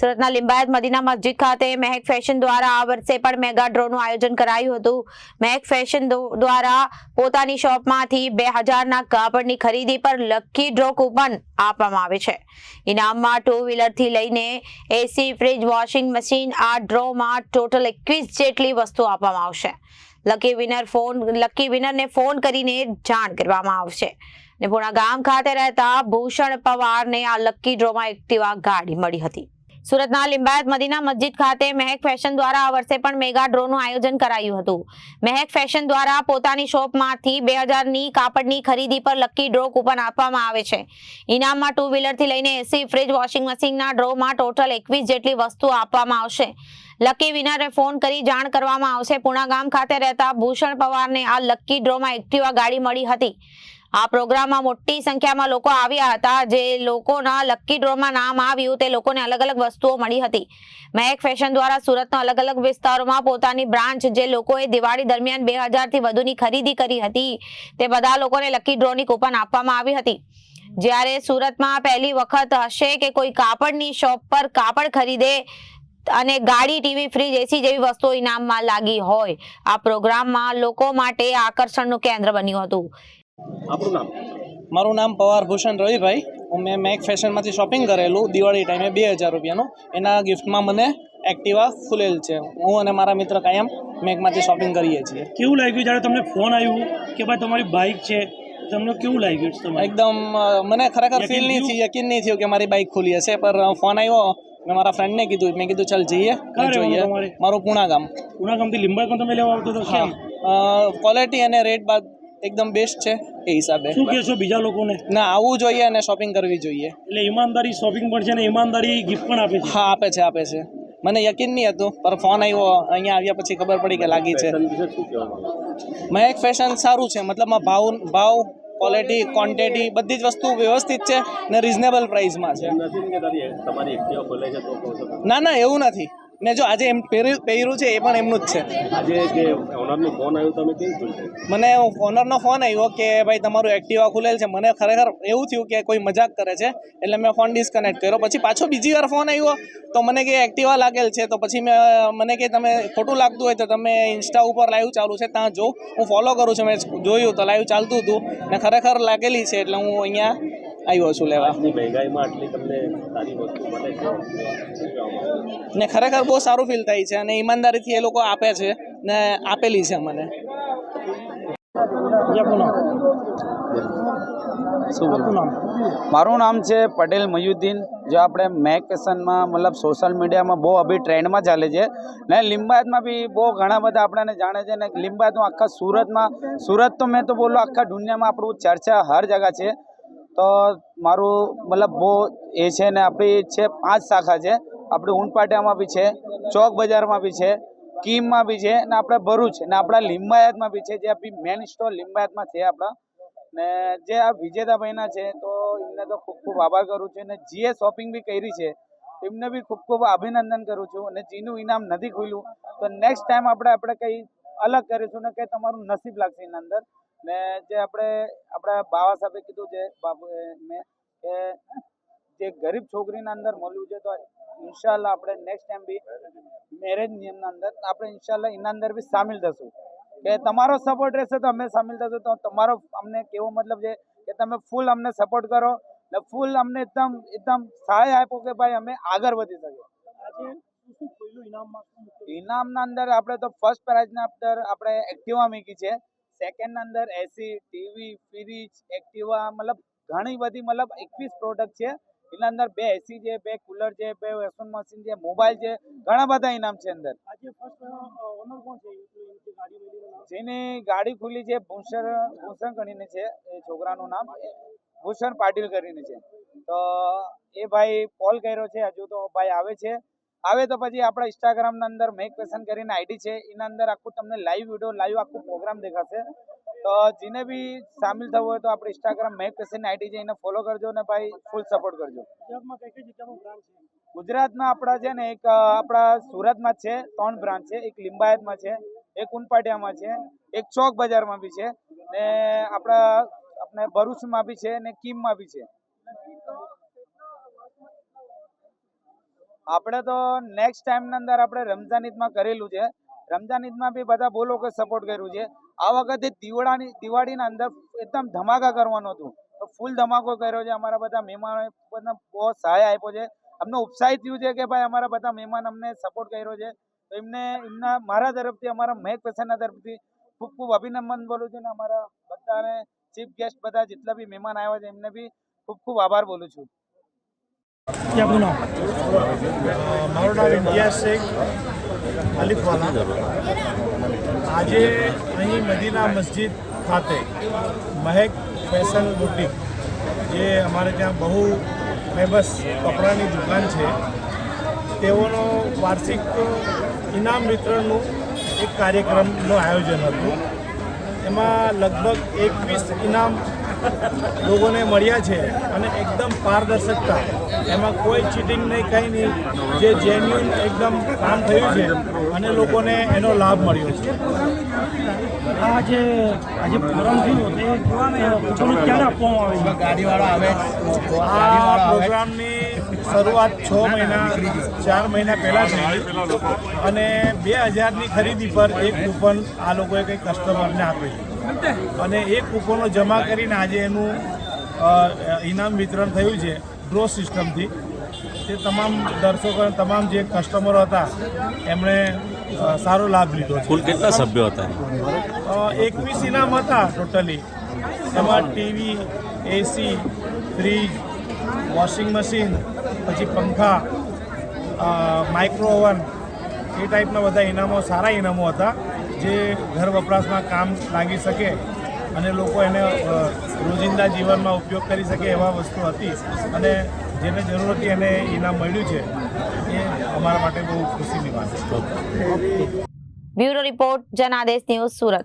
સુરતના લિંબાયત મદીના મસ્જિદ ખાતે મહેક ફેશન દ્વારા આ વર્ષે પણ મેગા ડ્રોનું આયોજન કરાયું હતું. મહેક ફેશન દ્વારા પોતાની શોપમાંથી બે હજારના કાપડની ખરીદી પર લકી ડ્રો કૂપન આપવામાં આવે છે. ઇનામમાં ટુ વ્હીલરથી લઈને એસી, ફ્રીજ, વોશિંગ મશીન આ ડ્રોમાં ટોટલ એકવીસ જેટલી વસ્તુ આપવામાં આવશે. લકી વિનર ફોન લકી વિનરને ફોન કરીને જાણ કરવામાં આવશે. ને ગામ ખાતે રહેતા ભૂષણ પવારને આ લકી ડ્રોમાં એક્ટિવા ગાડી મળી હતી. સુરતના લિંબાયત મદીના મસ્જિદ ખાતે મહેક ફેશન દ્વારા આ વર્ષે પણ મેગા ડ્રોનું આયોજન કરાયું હતું. મહેક ફેશન દ્વારા પોતાની શોપમાંથી બે હજારની કાપડની ખરીદી પર લકી ડ્રો કૂપન આપવામાં આવે છે. ઇનામમાં ટુ વ્હીલરથી લઈને એસી, ફ્રીજ, વોશિંગ મશીનના ડ્રોમાં ટોટલ એકવીસ જેટલી વસ્તુ આપવામાં આવશે. લકી વિનરે ફોન કરી જાણ કરવામાં આવશે. પુણા ગામ ખાતે રહેતા ભૂષણ પવારને આ લકી ડ્રોમાં એક્ટિવા ગાડી મળી હતી. આ પ્રોગ્રામમાં મોટી સંખ્યામાં લોકો આવ્યા હતા. જે લોકોના લકી ડ્રોમાં નામ આવ્યું, તે લોકોને અલગ અલગ વસ્તુઓ મળી હતી. મહેક ફેશન દ્વારા સુરતના અલગ અલગ વિસ્તારોમાં પોતાની બ્રાન્ચ જે લોકોએ દિવાળી દરમિયાન બે હજારથી વધુની ખરીદી કરી હતી, તે બધા લોકોને લકી ડ્રોની કૂપન આપવામાં આવી હતી. જ્યારે સુરતમાં પહેલી વખત હશે કે કોઈ કાપડની શોપ પર કાપડ ખરીદે અને ગાડી, ટીવી ફ્રીજ એસી જેવી વસ્તુઓ ઇનામમાં લાગી હોય, આ પ્રોગ્રામમાં લોકો માટે આકર્ષણનું કેન્દ્ર બન્યું હતું. આપણું નામ? મારું નામ પવાર ભૂષણ રવિભાઈ હું મેં મેક ફેશનમાંથી શોપિંગ કરેલું દિવાળી ટાઈમે બે હજાર રૂપિયાનું. એના ગિફ્ટમાં મને એક્ટિવા ફૂલેલ છે. હું અને મારા મિત્ર કાયમ મેકમાંથી શોપિંગ કરીએ છીએ. કેવું લાગ્યું જ્યારે તમને ફોન આવ્યું કે ભાઈ તમારી બાઇક છે? તમને કેવું લાગ્યું એકદમ મને ખરેખર ફીલ નહીં થયું? યકીન નહીં થયું કે મારી બાઇક ખુલી હશે. પર ફોન આવ્યો મેં મારા ફ્રેન્ડને કીધું મેં કીધું ચાલ જઈએ જોઈએ? મારું પૂણા ગામ. પુના ગામથી લીંબાયતમાં તમે લેવા આવતો હતો ક્વોલિટી અને રેટ બાદ એકદમ બેસ્ટ છે એ હિસાબે. શું કહેશો બીજા લોકોને? ના આવવું જોઈએ અને શોપિંગ કરવી જોઈએ. એટલે ઈમાનદારી શોપિંગ પણ છે ને ઈમાનદારી ગિફ્ટ પણ આપે છે. હા આપે છે આપે છે. મને યકીન નહીં હતું પર ફોન આવ્યો અહીંયા આવ્યા પછી ખબર પડી કે લાગી છે. મહેક ફેશન સારું છે મતલબમાં ભાવ ભાવ ક્વોલિટી ક્વોન્ટિટી બધી જ વસ્તુ વ્યવસ્થિત છે ને રિઝનેબલ પ્રાઇસમાં છે. ના ના એવું નથી. ને જો આજે એમ પહેર્યું પહેર્યું છે એ પણ એમનું જ છે. આજે જે ઓનરનો ફોન આવ્યો તમે કેવું મને ઓનરનો ફોન આવ્યો કે ભાઈ તમારું એક્ટિવા ખુલેલ છે. મને ખરેખર એવું થયું કે કોઈ મજાક કરે છે એટલે મેં ફોન ડિસ્કનેક્ટ કર્યો. પછી પાછો બીજી વાર ફોન આવ્યો તો મને કે એક્ટિવા લાગેલ છે તો પછી મેં મને કે તમે ખોટું લાગતું હોય તો તમે ઇન્સ્ટા ઉપર લાઈવ ચાલુ છે ત્યાં જો હું ફોલો કરું છું મેં જોયું તો લાઈવ ચાલતું હતું ને ખરેખર લાગેલી છે એટલે હું અહીંયા આવ્યો છું લેવા. ને ખરેખર બહુ સારું ફીલ થાય છે અને ઈમાનદારીથી એ લોકો આપે છે ને આપેલી છે મને મારું નામ છે પટેલ મયુદ્દીન. જે આપણે મેકેશનમાં મતલબ સોશિયલ મીડિયામાં બહુ અભી ટ્રેન્ડમાં ચાલે છે ને લિંબાયતમાં બી બહુ ઘણા બધા આપણાને જાણે છે ને લિંબાયતમાં આખા સુરતમાં સુરત તો મેં તો બોલું આખા દુનિયામાં આપણું ચર્ચા હર જગા છે. તો મારું મતલબ બહુ એ છે ને આપણી છે પાંચ શાખા છે. આપણી ઊંટપાટિયામાં બી છે, ચોક બજારમાં બી છે, કીમમાં બી છે ને આપણે ભરૂચ ને આપણા લિંબાયતમાં બી છે. જે આપણી મેન સ્ટોર લિંબાયતમાં છે આપણા. ને જે આ વિજેતાભાઈના છે તો એમને તો ખૂબ ખૂબ આભાર કરું છું અને જીએ શોપિંગ બી કરી છે. એમને બી ખૂબ ખૂબ અભિનંદન કરું છું અને જીનું ઇનામ નથી ખુલ્યું તો નેક્સ્ટ ટાઈમ આપણે આપણે કંઈ અલગ કરીશું ને કંઈ તમારું નસીબ લાગશે એના અંદર. ને જે આપણે આપણા બાવા સાહેબે કીધું છે બાબુ મેં કે જે ગરીબ છોકરીના અંદર મળ્યું છે તો ઇન્શાલ્લાહ આપણે નેક્સ્ટ ટાઈમ બી મેરેજ નિયમના અંદર આપણે ઇન્શાલ્લાહ એના અંદર બી સામેલ થશું. કે તમારો સપોર્ટ રહેશે તો અમે સામેલ થશું. તો તમારો અમને કેવો મતલબ છે કે તમે ફૂલ અમને સપોર્ટ કરો ને ફૂલ અમને એકદમ એકદમ સહાય આપો કે ભાઈ અમે આગળ વધી શકીએ? ઇનામના અંદર આપણે તો ફર્સ્ટ પ્રાઇઝના અંદર આપણે એક્ટિવા મૂકી છે. સેકન્ડના અંદર એસી ટીવી ફ્રીજ એક્ટિવા મતલબ ઘણી બધી મતલબ એકવીસ પ્રોડક્ટ છે. એના અંદર બે એસી છે બે કુલર છે બે વોશિંગ મશીન છે મોબાઈલ છે ઘણા બધા ઇનામ છે અંદર? જેની ગાડી ખુલી છે ભૂષણ ભૂષણ કરીને છે એ છોકરાનું નામ. ભૂષણ પાટીલ કરીને છે. તો એ ભાઈ કોલ કર્યો છે હજુ તો ભાઈ આવે છે. આવે તો પછી આપણા ઇન્સ્ટાગ્રામના અંદર મેક પેશન કરીને આઈડી છે. એના અંદર આખું તમને લાઈવ વીડિયો લાઈવ આખું પ્રોગ્રામ દેખાશે. તો જેને બી સામેલ થવું હોય તો આપણે ઇન્સ્ટાગ્રામ મેક પેશન આઈડી છે એને ફોલો કરજો અને ભાઈ ફૂલ સપોર્ટ કરજો. ગુજરાતમાં આપણા છે ને એક આપણા સુરતમાં છે ત્રણ બ્રાન્ચ છે. એક લિંબાયતમાં છે એક ઉનપાટિયામાં છે એક ચોક બજારમાં બી છે ને આપણા આપણે ભરૂચમાં બી છે ને કીમમાં બી છે. આપણે તો નેક્સ્ટ ટાઈમની અંદર આપણે રમઝાન ઈદમાં કરેલું છે. રમઝાન ઈદમાં બી બધા બહુ કે સપોર્ટ કર્યું છે. આ વખતે દિવાળાની, દિવાળીના અંદર એકદમ ધમાકા કરવાનું હતું. તો ફૂલ ધમાકો કર્યો છે. અમારા બધા મહેમાનો બહુ સહાય આપ્યો છે. અમને ઉત્સાહિત થયું છે કે ભાઈ અમારા બધા મહેમાન અમને સપોર્ટ કર્યો છે. તો એમને, એમના, મારા તરફથી, અમારા મહેક પેશનના તરફથી ખૂબ ખૂબ અભિનંદન બોલું છું ને અમારા બધાને ચીફ ગેસ્ટ બધા જેટલા બી મહેમાન આવ્યા છે એમને બી ખૂબ ખૂબ આભાર બોલું છું. મારું નામ ઇમ્તિયાઝ શેખ અલીફવાલા આજે અહીં મદીના મસ્જિદ ખાતે મહેક ફેશન બુટિક, જે અમારે ત્યાં બહુ ફેમસ કપડાની દુકાન છે, તેઓનો વાર્ષિક ઇનામ વિતરણનું એક કાર્યક્રમનું આયોજન હતું. એમાં લગભગ એકવીસ ઇનામ લોકોને મળ્યા છે અને એકદમ પારદર્શકતા. એમાં કોઈ ચીટિંગ નહીં કંઈ નહીં. જે જેન્યુન એકદમ કામ થયું છે અને લોકોને એનો લાભ મળ્યો છે. આ જે આજે પ્રોગ્રામ થયો તે ક્યારે આપવામાં આવે આ પ્રોગ્રામની શરૂઆત છ મહિના ચાર મહિના પહેલાં થઈ. અને બે હજારની ખરીદી પર એક કૂપન આ લોકોએ કંઈ કસ્ટમરને આપેલું અને એ કૂપનો જમા કરીને આજે એનું ઇનામ વિતરણ થયું છે ડ્રો સિસ્ટમથી. તે તમામ દર્શકો તમામ જે કસ્ટમરો હતા એમણે સારો લાભ લીધો કુલ કેટલા સભ્યો હતા? એકવીસ ઇનામ હતા ટોટલી. એમાં TV AC fridge washing machine પછી પંખા માઇક્રો ઓવન એ ટાઈપના બધા ઇનામો સારા ઇનામો હતા. જે ઘર વપરાશમાં કામ લાગી શકે અને લોકો એને રોજિંદા જીવનમાં ઉપયોગ કરી શકે એવા વસ્તુ હતી અને જેને જરૂર હતી એને ઇનામ મળ્યું છે, એ અમારા માટે બહુ ખુશીની વાત છે. Bureau report Janadesh news Surat.